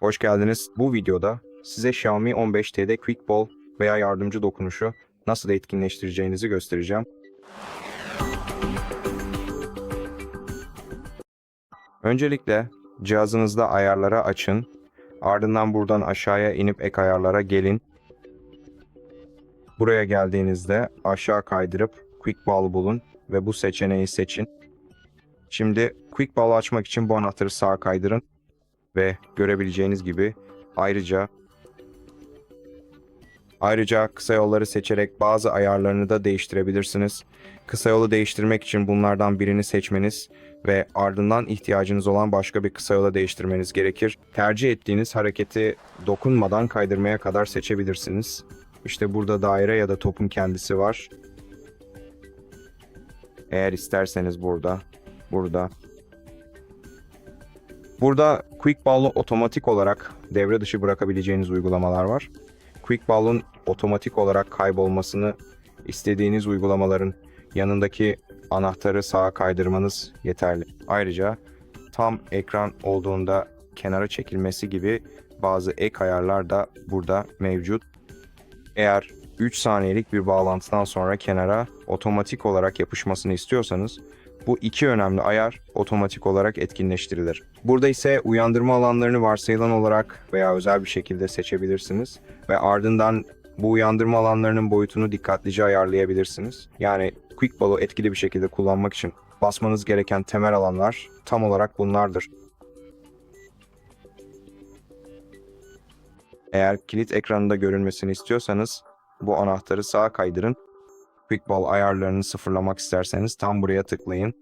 Hoş geldiniz. Bu videoda size Xiaomi 15T'de Quick Ball veya yardımcı dokunuşu nasıl etkinleştireceğinizi göstereceğim. Öncelikle cihazınızda ayarlara açın. Ardından buradan aşağıya inip ek ayarlara gelin. Buraya geldiğinizde aşağı kaydırıp Quick Ball bulun ve bu seçeneği seçin. Şimdi Quick Ball açmak için bu anahtarı sağa kaydırın ve görebileceğiniz gibi ayrıca ayrıca kısa yolları seçerek bazı ayarlarını da değiştirebilirsiniz. Kısa yolu değiştirmek için bunlardan birini seçmeniz ve ardından ihtiyacınız olan başka bir kısa yola değiştirmeniz gerekir. Tercih ettiğiniz hareketi dokunmadan kaydırmaya kadar seçebilirsiniz. İşte burada daire ya da topun kendisi var. Eğer isterseniz burada, burada. Burada Quick Ball'u otomatik olarak devre dışı bırakabileceğiniz uygulamalar var. Quick Ball'un otomatik olarak kaybolmasını istediğiniz uygulamaların yanındaki anahtarı sağa kaydırmanız yeterli. Ayrıca tam ekran olduğunda kenara çekilmesi gibi bazı ek ayarlar da burada mevcut. Eğer 3 saniyelik bir bağlantıdan sonra kenara otomatik olarak yapışmasını istiyorsanız bu iki önemli ayar otomatik olarak etkinleştirilir. Burada ise uyandırma alanlarını varsayılan olarak veya özel bir şekilde seçebilirsiniz ve ardından bu uyandırma alanlarının boyutunu dikkatlice ayarlayabilirsiniz. Yani Quick Ball'u etkili bir şekilde kullanmak için basmanız gereken temel alanlar tam olarak bunlardır. Eğer kilit ekranında görünmesini istiyorsanız bu anahtarı sağa kaydırın. Quick Ball ayarlarını sıfırlamak isterseniz tam buraya tıklayın.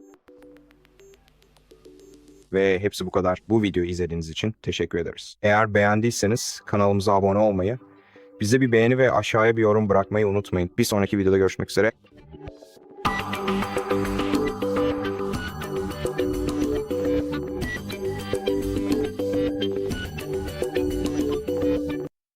Ve hepsi bu kadar. Bu videoyu izlediğiniz için teşekkür ederiz. Eğer beğendiyseniz kanalımıza abone olmayı, bize bir beğeni ve aşağıya bir yorum bırakmayı unutmayın. Bir sonraki videoda görüşmek üzere.